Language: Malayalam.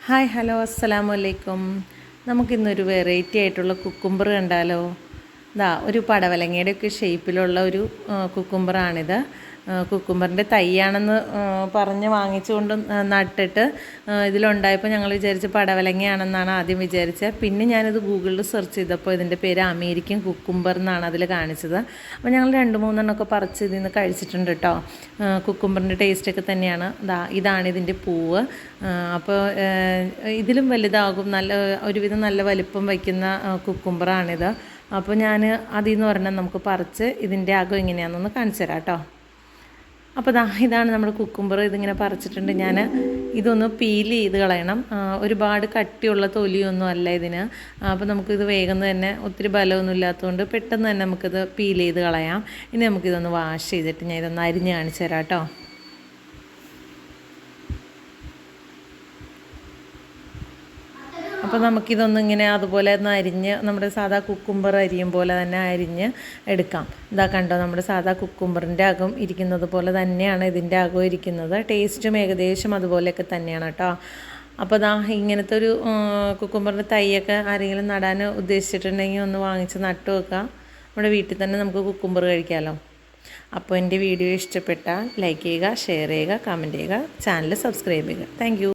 ഹായ് ഹലോ അസ്സലാമു അലൈക്കും നമുക്കിന്നൊരു വെറൈറ്റി ആയിട്ടുള്ള കുക്കുംബർ കണ്ടാലോ? ഇതാ ഒരു പടവലങ്ങയുടെ ഒക്കെ ഷേപ്പിലുള്ള ഒരു കുക്കുംബറാണിത് കുക്കുംബറിന്റെ തൈയാണെന്ന് പറഞ്ഞ് വാങ്ങിച്ചുകൊണ്ട് നട്ടിട്ട് ഇതിലുണ്ടായപ്പോൾ ഞങ്ങൾ വിചാരിച്ച പടവലങ്ങയാണെന്നാണ് ആദ്യം വിചാരിച്ചത് പിന്നെ ഞാനിത് ഗൂഗിളിൽ സെർച്ച് ചെയ്തപ്പോൾ ഇതിന്റെ പേര് അമേരിക്കൻ കുക്കുംബർ എന്നാണ് അതിൽ കാണിച്ചത്. അപ്പോൾ ഞങ്ങൾ രണ്ട് മൂന്നെണ്ണമൊക്കെ പറിച്ച് ഇതിൽ നിന്ന് കഴിച്ചിട്ടുണ്ട് കേട്ടോ കുക്കുംബറിന്റെ ടേസ്റ്റൊക്കെ തന്നെയാണ്. ഇതാണ് ഇതിന്റെ പൂവ്. അപ്പോൾ ഇതിലും വലുതാകും നല്ല ഒരുവിധം നല്ല വലിപ്പം വയ്ക്കുന്ന കുക്കുംബറാണിത്. അപ്പോൾ ഞാൻ അതിൽ നിന്ന് പറഞ്ഞാൽ നമുക്ക് പറിച്ച് ഇതിന്റെ അകം എങ്ങനെയാണെന്നൊന്ന് കാണിച്ചു തരാം കേട്ടോ അപ്പോൾ ദാ ഇതാണ് നമ്മുടെ കുക്കുംബർ ഇതിങ്ങനെ പറിച്ചിട്ടുണ്ട് ഞാൻ ഇതൊന്ന് പീൽ ചെയ്ത് കളയണം. ഒരുപാട് കട്ടിയുള്ള തൊലിയൊന്നും അല്ല ഇതിന്. അപ്പോൾ നമുക്കിത് വേഗം തന്നെ ഒത്തിരി ബലമൊന്നും ഇല്ലാത്തതുകൊണ്ട് പെട്ടെന്ന് തന്നെ നമുക്കിത് പീൽ ചെയ്ത് കളയാം. ഇനി നമുക്കിതൊന്ന് വാഷ് ചെയ്തിട്ട് ഞാൻ ഇതൊന്ന് അരിഞ്ഞ് കാണിച്ചു തരാം കേട്ടോ. അപ്പോൾ നമുക്കിതൊന്നും ഇങ്ങനെ അതുപോലെ ഒന്ന് അരിഞ്ഞ് നമ്മുടെ സാധാ കുക്കുംബർ അരിയും പോലെ തന്നെ അരിഞ്ഞ് എടുക്കാം. ഇതാ കണ്ടോ നമ്മുടെ സാധാ കുക്കുംബറിന്റെ അകം ഇരിക്കുന്നത് പോലെ തന്നെയാണ് ഇതിന്റെ അകം ഇരിക്കുന്നത്. ടേസ്റ്റും ഏകദേശം അതുപോലെയൊക്കെ തന്നെയാണ് കേട്ടോ. അപ്പോൾ ദാ ഇങ്ങനത്തെ ഒരു കുക്കുംബറിന്റെ തൈയൊക്കെ ആരെങ്കിലും നടാൻ ഉദ്ദേശിച്ചിട്ടുണ്ടെങ്കിൽ ഒന്ന് വാങ്ങിച്ച് നട്ടു വെക്കാം. നമ്മുടെ വീട്ടിൽ തന്നെ നമുക്ക് കുക്കുംബർ കഴിക്കാമല്ലോ അപ്പോൾ എന്റെ വീഡിയോ ഇഷ്ടപ്പെട്ടാൽ ലൈക്ക് ചെയ്യുക ഷെയർ ചെയ്യുക കമന്റ് ചെയ്യുക ചാനൽ സബ്സ്ക്രൈബ് ചെയ്യുക. താങ്ക്